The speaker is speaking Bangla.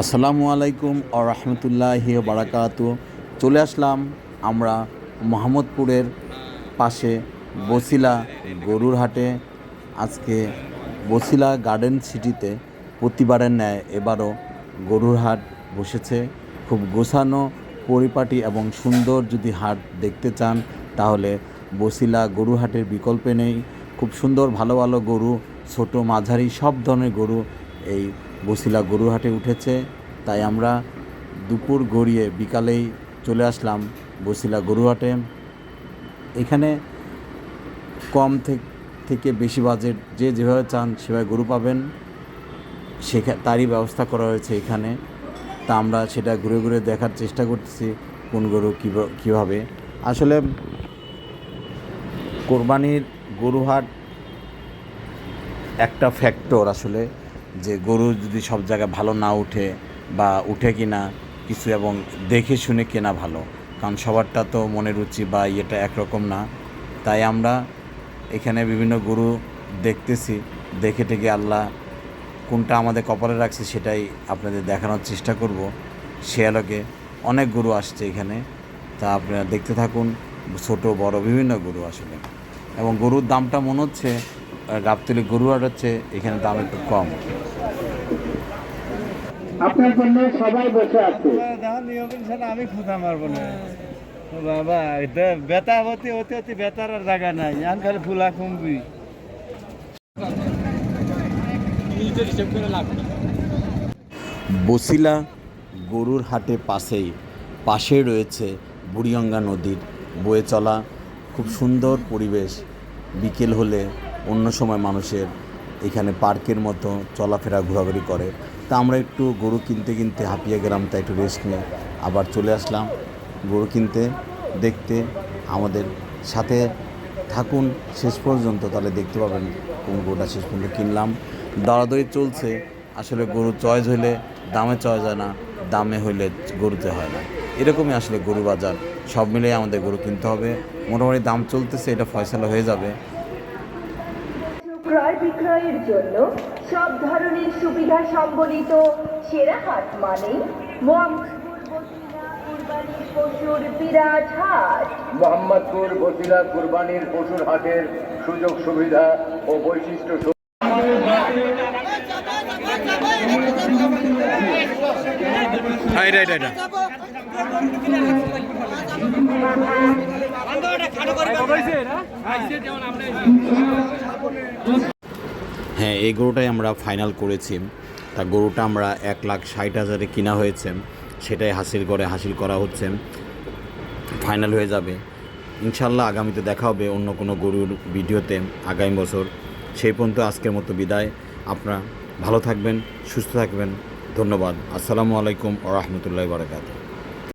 আসসালামু আলাইকুম ও রহমতুল্লাহ বারাকাতু চলে আসলাম আমরা মোহাম্মদপুরের পাশে বসিলা গরুর হাটে। আজকে বসিলা গার্ডেন সিটিতে প্রতিবারের ন্যায় এবারও গরুর হাট বসেছে। খুব গোছানো, পরিপাটি এবং সুন্দর যদি হাট দেখতে চান, তাহলে বসিলা গরু হাটের বিকল্পে নেই। খুব সুন্দর ভালো ভালো গরু, ছোট মাঝারি সব ধরনের গরু এই বসিলা গরুহাটে উঠেছে, তাই আমরা দুপুর গড়িয়ে বিকালেই চলে আসলাম বসিলা গরুহাটে এখানে কম থেকে বেশি বাজেট যে যেভাবে চান সেভাবে গরু পাবেন। সেখা, তারই ব্যবস্থা করা হয়েছে এখানে। তা আমরা সেটা ঘুরে ঘুরে দেখার চেষ্টা করতেছি কোন গরু কীভ- কীভাবে। আসলে কোরবানির গরুহাট একটা ফ্যাক্টর আসলে। যে গরু যদি সব জায়গায় ভালো না উঠে বা উঠে কিনা, কিছু এবং দেখে শুনে কেনা ভালো, কারণ সবারটা তো মনের রুচি বা ইয়েটা একরকম না। তাই আমরা এখানে বিভিন্ন গরু দেখতেছি, দেখে টেকে আল্লাহ কোনটা আমাদের কপালে রাখছে সেটাই আপনাদের দেখানোর চেষ্টা করব। সে আলোকে অনেক গরু আসছে এখানে, তা আপনারা দেখতে থাকুন, ছোট, বড়, বিভিন্ন গরু আসলে। এবং গরুর দামটা মনে হচ্ছে গাবতলি গরু হাট হচ্ছে, এখানে দাম একটু কম। আপনার জন্য সবাই বসে আছে। আমি খুঁজা মারবো না। বাবা এটা বেতা হতে হতে হতে বেতার আর জায়গা নাই। আন খালি ফুলা কমবি বসিলা গরুর হাটে পাশেই পাশে রয়েছে বুড়িগঙ্গা নদীর বয়ে চলা খুব সুন্দর পরিবেশ। বিকেল হলে অন্য সময় মানুষের এখানে পার্কের মতো চলাফেরা ঘোরাঘুরি করে। তা আমরা একটু গরু কিনতে কিনতে হাঁপিয়ে গেলাম, তাই একটু রেস্ট নিয়ে আবার চলে আসলাম গরু কিনতে। দেখতে আমাদের সাথে থাকুন শেষ পর্যন্ত, তাহলে দেখতে পাবেন কোন গরুটা শেষ পর্যন্ত কিনলাম। দরাদরি চলছে, আসলে গরু চয়েস হইলে দামে চয়েস হয় না, দামে হইলে গরুতে হয় না। এরকমই আসলে গরু বাজার, সব মিলিয়ে আমাদের গরু কিনতে হবে। মোটামুটি দাম চলতেছে, এটা ফয়সালা হয়ে যাবে। ক্রয় বিক্রয়ের জন্য সব ধরনের সুবিধা সম্বলিত সেরা হাট মানে মোহাম্মদপুর বসিলা কুরবানির পশুর বিরাট হাট মোহাম্মদপুর বসিলা কুরবানির পশুর হাটের সুযোগ সুবিধা ও বৈশিষ্ট্য হ্যাঁ এটা এটা এটা হ্যাঁ এই গরুটাই আমরা ফাইনাল করেছি। তা গরুটা আমরা এক লাখ ষাট হাজারে কিনা হয়েছে। সেটাই হাসিল করে হাসিল করা হচ্ছে। ফাইনাল হয়ে যাবে। ইনশাল্লাহ আগামীতে দেখা হবে অন্য কোনো গরুর ভিডিওতে আগামী বছর। সেই পর্যন্ত আজকের মতো বিদায়। আপনারা ভালো থাকবেন, সুস্থ থাকবেন। ধন্যবাদ। আসসালামু আলাইকুম ও রহমতুল্লাহ বারকাত